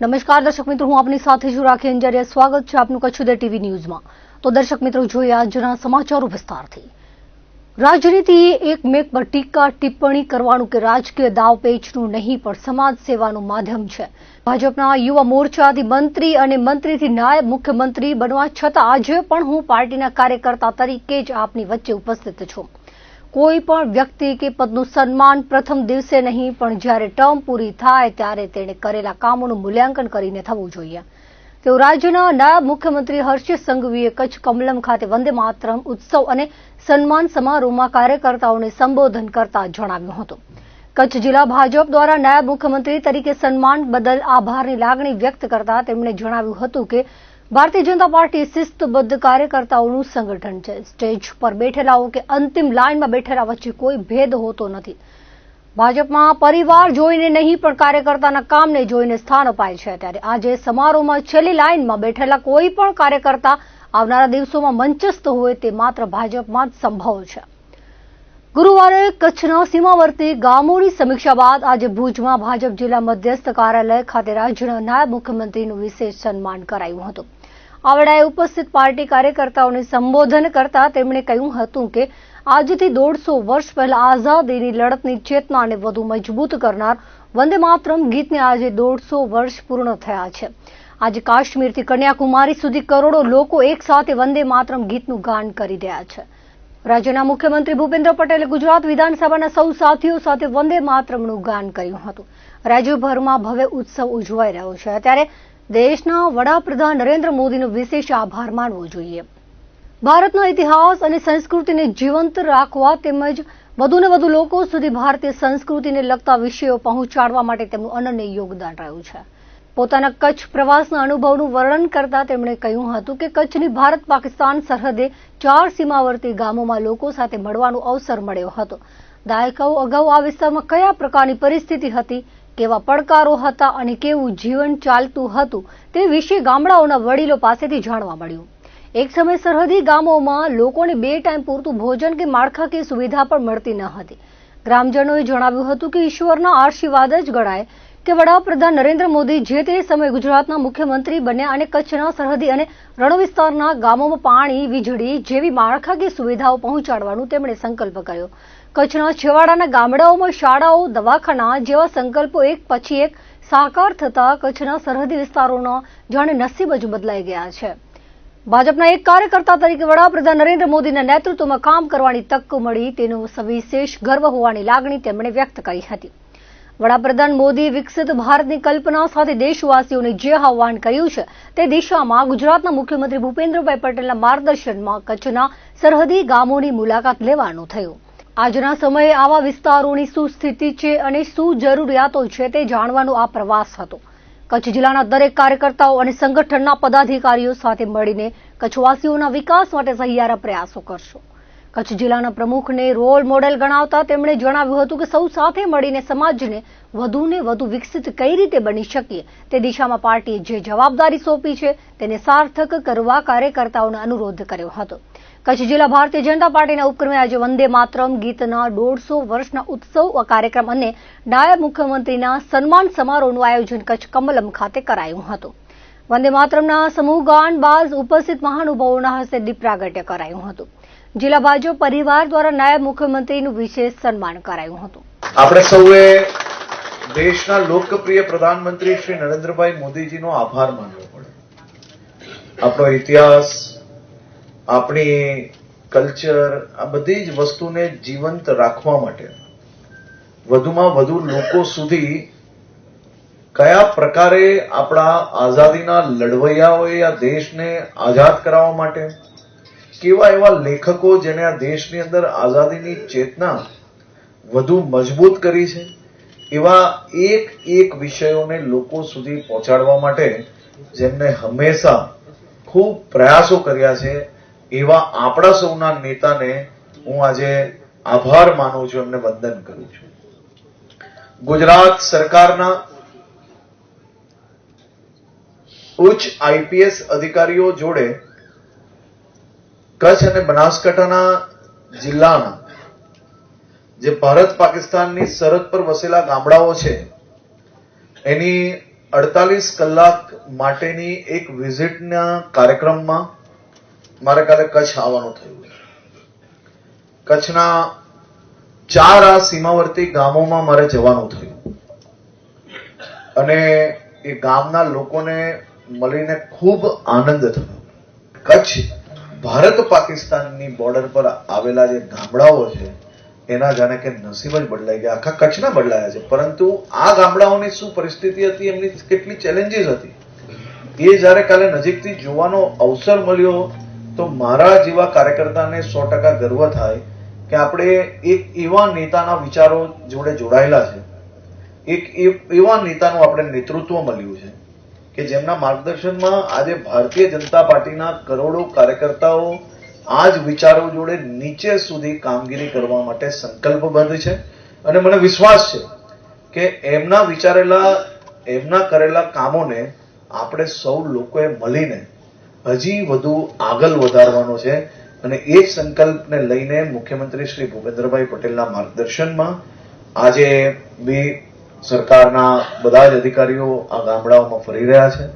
નમસ્કાર, દર્શક મિત્રો, હું આપની સાથે છું રાખી અંજારિયા. સ્વાગત છે આપનું કચ્છ ઉદય ટીવી ન્યૂઝમાં. તો દર્શક મિત્રો, જોઈએ આજના સમાચારો વિસ્તારથી. રાજનીતિએ એક મેક પર ટીકા, ટિપ્પણી કરવાનું કે રાજકીય દાવપેચનું નહીં, પણ સમાજ સેવાનું માધ્યમ છે. ભાજપના યુવા મોરચાથી મંત્રી અને મંત્રીથી નાયબ મુખ્યમંત્રી બનવા છતાં આજે પણ હું પાર્ટીના કાર્યકર્તા તરીકે જ આપની વચ્ચે ઉપસ્થિત છું. કોઈ પણ વ્યક્તિ કે પદનું સન્માન પ્રથમ દિવસે નહીં, પણ જ્યારે ટર્મ પૂરી થાય ત્યારે તેણે કરેલા કામોનું મૂલ્યાંકન કરીને થવું જોઈએ. તેઓ રાજ્યના નાયબ મુખ્યમંત્રી હર્ષ સંઘવીએ કચ્છ કમલમ ખાતે વંદે માતરમ ઉત્સવ અને સન્માન સમારોહમાં કાર્યકર્તાઓને સંબોધન કરતા જણાવ્યું હતું. કચ્છ જિલ્લા ભાજપ દ્વારા નાયબ મુખ્યમંત્રી તરીકે સન્માન બદલ આભારની લાગણી વ્યક્ત કરતા તેમણે જણાવ્યું હતું કે ભારતીય જનતા પાર્ટી શિસ્તબદ્ધ કાર્યકર્તાઓનું સંગઠન છે. સ્ટેજ પર બેઠેલાઓ કે અંતિમ લાઇનમાં બેઠેલા વચ્ચે કોઈ ભેદ હોતો નથી. ભાજપમાં પરિવાર જોઈને નહીં, પણ કાર્યકર્તાના કામને જોઈને સ્થાન અપાય છે. ત્યારે આજે સમારોહમાં છેલ્લી લાઇનમાં બેઠેલા કોઈ પણ કાર્યકર્તા આવનારા દિવસોમાં મંચસ્થ હોય તે માત્ર ભાજપમાં જ સંભવ છે. ગુરુવારે કચ્છના સીમાવર્તી ગામોની સમીક્ષા બાદ આજે ભુજમાં ભાજપ જિલ્લા મધ્યસ્થ કાર્યાલય ખાતે રાજ્યના નાયબ મુખ્યમંત્રીનું વિશેષ સન્માન કરાયું હતું. આ વેળાએ ઉપસ્થિત પાર્ટી કાર્યકર્તાઓને સંબોધન કરતા તેમણે કહ્યું હતું કે આજથી દોઢસો વર્ષ પહેલા આઝાદીની લડતની ચેતનાને વધુ મજબૂત કરનાર વંદે માતરમ ગીતને આજે દોઢસો વર્ષ પૂર્ણ થયા છે. આજે કાશ્મીરથી કન્યાકુમારી સુધી કરોડો લોકો એક સાથે વંદે માતરમ ગીતનું ગાન કરી રહ્યા છે. રાજ્યના મુખ્યમંત્રી ભૂપેન્દ્ર પટેલે ગુજરાત વિધાનસભાના સૌ સાથીઓ સાથે વંદે માતરમનું ગાન કર્યું હતું. રાજ્યભરમાં ભવ્ય ઉત્સવ ઉજવાઈ રહ્યો છે. ત્યારે દેશના વડાપ્રધાન નરેન્દ્ર મોદીનો વિશેષ આભાર માનવો જોઈએ. ભારતના ઇતિહાસ અને સંસ્કૃતિને જીવંત રાખવા તેમજ વધુને વધુ લોકો સુધી ભારતીય સંસ્કૃતિને લગતા વિષયો પહોંચાડવા માટે તેમનું અનન્ય યોગદાન રહ્યું છે. પોતાના કચ્છ પ્રવાસના અનુભવનું વર્ણન કરતા તેમણે કહ્યું હતું કે કચ્છની ભારત પાકિસ્તાન સરહદે ચાર સીમાવર્તી ગામોમાં લોકો સાથે મળવાનો અવસર મળ્યો હતો. દાયકાઓ અગાઉ આ વિસ્તારમાં કયા પ્રકારની પરિસ્થિતિ હતી? કેવા પડકારો હતા અને કેવું જીવન ચાલતું હતું તે વિશે ગામડાઓના વડીલો પાસેથી જાણવા મળ્યું. એક સમય સરહદી ગામોમાં લોકોને બે ટાઈમ પૂરતું ભોજન કે માળખાકીય સુવિધા પણ મળતી ન હતી. ગ્રામજનોએ જણાવ્યું હતું કે ઈશ્વરના આશીર્વાદ જ ગણાય કે વડાપ્રધાન નરેન્દ્ર મોદી જે તે સમયે ગુજરાતના મુખ્યમંત્રી બન્યા અને કચ્છના સરહદી અને રણ વિસ્તારના ગામોમાં પાણી, વીજળી જેવી માળખાકીય સુવિધાઓ પહોંચાડવાનું તેમણે સંકલ્પ કર્યો. કચ્છના છેવાડાના ગામડાઓમાં શાળાઓ, દવાખાના જેવા સંકલ્પો એક પછી એક સાકાર થતા કચ્છના સરહદી વિસ્તારોના જાણે નસીબ જ બદલાઈ ગયા છે. ભાજપના એક કાર્યકર્તા તરીકે વડાપ્રધાન નરેન્દ્ર મોદીના નેતૃત્વમાં કામ કરવાની તક મળી તેનો સવિશેષ ગર્વ હોવાની લાગણી તેમણે વ્યક્ત કરી હતી. વડાપ્રધાન મોદીએ વિકસિત ભારતની કલ્પના સાથે દેશવાસીઓને જે આહ્વાન કર્યું છે તે દિશામાં ગુજરાતના મુખ્યમંત્રી ભૂપેન્દ્રભાઈ પટેલના માર્ગદર્શનમાં કચ્છના સરહદી ગામોની મુલાકાત લેવાનું થયું. આજના સમયે આવા વિસ્તારોની શું સ્થિતિ છે અને શું જરૂરિયાતો છે તે જાણવાનો આ પ્રવાસ હતો. કચ્છ જિલ્લાના દરેક કાર્યકર્તાઓ અને સંગઠનના પદાધિકારીઓ સાથે મળીને કચ્છવાસીઓના વિકાસ માટે સહિયારા પ્રયાસો કરશો. કચ્છ જિલ્લાના પ્રમુખને રોલ મોડેલ ગણાવતા તેમણે જણાવ્યું હતું કે સૌ સાથે મળીને સમાજને વધુને વધુ વિકસિત કઈ રીતે બની શકીએ? તે દિશામાં પાર્ટીએ જે જવાબદારી સોંપી છે, તેને સાર્થક કરવા કાર્યકર્તાઓને અનુરોધ કર્યો હતો. કચ્છ જિલ્લા ભારતીય જનતા પાર્ટીના ઉપક્રમે આજે વંદે માતરમ ગીતના દોઢસો વર્ષના ઉત્સવ કાર્યક્રમ અને નાયબ મુખ્યમંત્રીના સન્માન સમારોહનું આયોજન કચ્છ કમલમ ખાતે કરાયું હતું. વંદે માતરમના સમૂહ ગાન બાદ ઉપસ્થિત મહાનુભાવોના હસ્તે દીપ પ્રાગટ્ય કરાયું હતું. જિલ્લા ભાજપ પરિવાર દ્વારા નાયબ મુખ્યમંત્રીનું વિશેષ સન્માન કરાયું હતું. આપણે સૌએ દેશના લોકપ્રિય પ્રધાનમંત્રી શ્રી નરેન્દ્રભાઈ મોદીજીનો આભાર માનવો પડે. આપણો ઇતિહાસ, આપણી કલ્ચર, આ બધી જ વસ્તુને જીવંત રાખવા માટે વધુમાં વધુ લોકો સુધી કયા પ્રકારે આપણા આઝાદીના લડવૈયાઓએ આ દેશને આઝાદ કરાવવા માટે કેવા એવા લેખકો જેને આ દેશની અંદર આઝાદીની ચેતના વધુ મજબૂત કરી છે? એવા એક એક વિષયોને લોકો સુધી પહોંચાડવા માટે જેમને હંમેશા ખૂબ પ્રયાસો કર્યા છે, એવા આપણા સૌના નેતાને હું આજે આભાર માનું છું, એમને વંદન કરું છું. ગુજરાત સરકારના ઉચ્ચ આઈપીએસ અધિકારીઓ જોડે કચ્છ અને બનાસકાંઠાના જિલ્લાના જે ભારત પાકિસ્તાનની સરહદ પર વસેલા ગામડાઓ છે, એની અડતાલીસ કલાક માટેની એક વિઝિટના કાર્યક્રમમાં મારે કાલે કચ્છ આવવાનું થયું. કચ્છના ચાર આ સીમાવર્તી ગામોમાં મારે જવાનું થયું. અને એ ગામના લોકોને મળીને ખૂબ આનંદ થયો. કચ્છ ભારત પાકિસ્તાનની બોર્ડર પર આવેલા જે ગામડાઓ છે, એના જાણે કે નસીબ જ બદલાઈ ગયા, આખા કચ્છના બદલાયા છે. પરંતુ આ ગામડાઓની શું પરિસ્થિતિ હતી, એમની કેટલી ચેલેન્જીસ હતી? એ જ્યારે કાલે નજીકથી જોવાનો અવસર મળ્યો, તો મારા જેવા કાર્યકર્તાને સો ટકા ગર્વ થાય કે આપણે એક એવા નેતાના વિચારો જોડે જોડાયેલા છે. એક એવા નેતાનું આપણે નેતૃત્વ મળ્યું છે. કે જેમના માર્ગદર્શનમાં આજે ભારતીય જનતા પાર્ટીના કરોડો કાર્યકર્તાઓ આ જ વિચારો જોડે નીચે સુધી કામગીરી કરવા માટે સંકલ્પબદ્ધ છે. અને મને વિશ્વાસ છે કે એમના વિચારેલા, એમના કરેલા કામોને આપણે સૌ લોકોએ મળીને હજી વધુ આગળ વધારવાનો છે. અને એ જ સંકલ્પને લઈને મુખ્યમંત્રી શ્રી ભૂપેન્દ્રભાઈ પટેલના માર્ગદર્શનમાં આજે બી સરકારના બધા જ અધિકારીઓ આ ગામડાઓમાં ફરી રહ્યા છે.